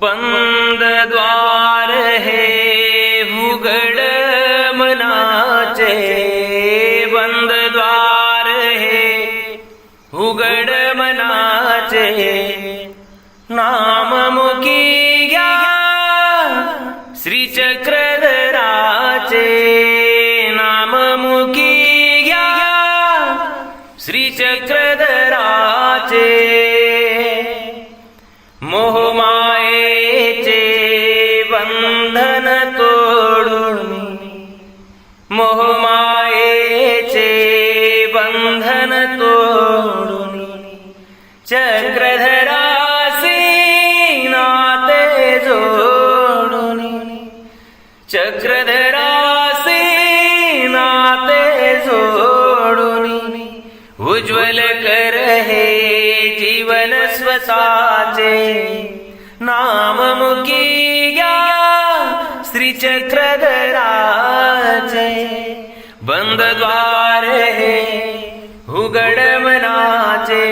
बद्वार हे उगड मनाच हे वन्द द्वार हे उगड मनाच हे नममुखीया गा श्रीचक्र दराच नममुखीया गा श्रीचक्रदराच मोह बंधन तोडून मोहमायेचे बंधन तोडून चक्रधरासी नाते जोडून चक्रधरासी नाते जोडून उज्ज्वल कर हे जीवन स्वसाचे नाममुखीया श्री चगराच हुगडमनाचे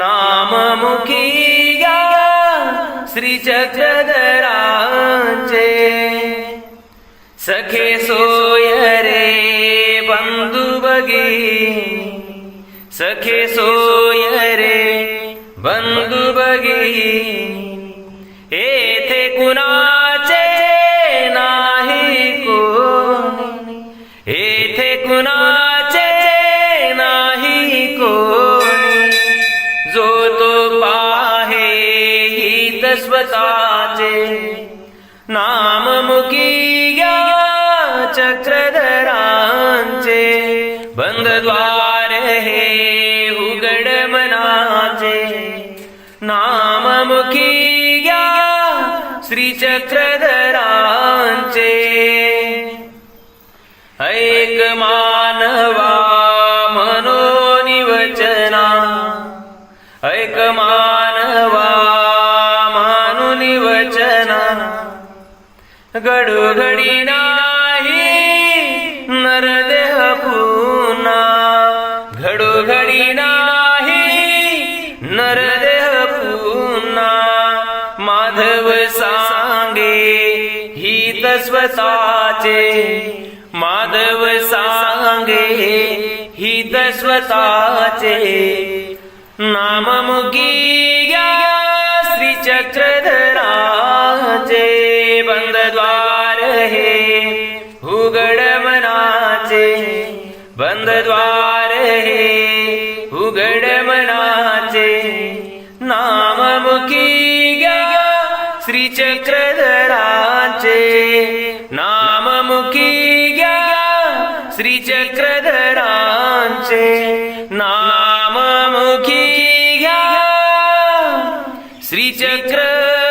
नाममुखीया श्रीचक्रधराचे चगराचे सखे सोयरे बन्धुभगी सखे सोयरे बंधू भगिनी येथे कुणाचे नाही कोणी। येथे कुणाचे नाही कोणी। जो तो पाहे हित स्वतःचे। बंद द्वार हे उघड मनाचे नाममुखी घ्या श्रीचक्रधरांचे. ऐक मानवा मनोनिवचना. ऐक मानवा मानुनिवचना. गडोघडी नाही नरदेह घडोघडी नाही नरदेह पुन्हा माधव सांगे हित स्वतःचे माधव सांगे हित स्वतःचे नाममुखी घ्या श्रीचक्रधराचे बंद द्वार हे उघड मनाचे बंद उगड मनाचे नाम मुखी गया श्री चक्रधराचे नाम मुखी गया श्री चक्रधराचे नाम मुखी गया श्री चक्र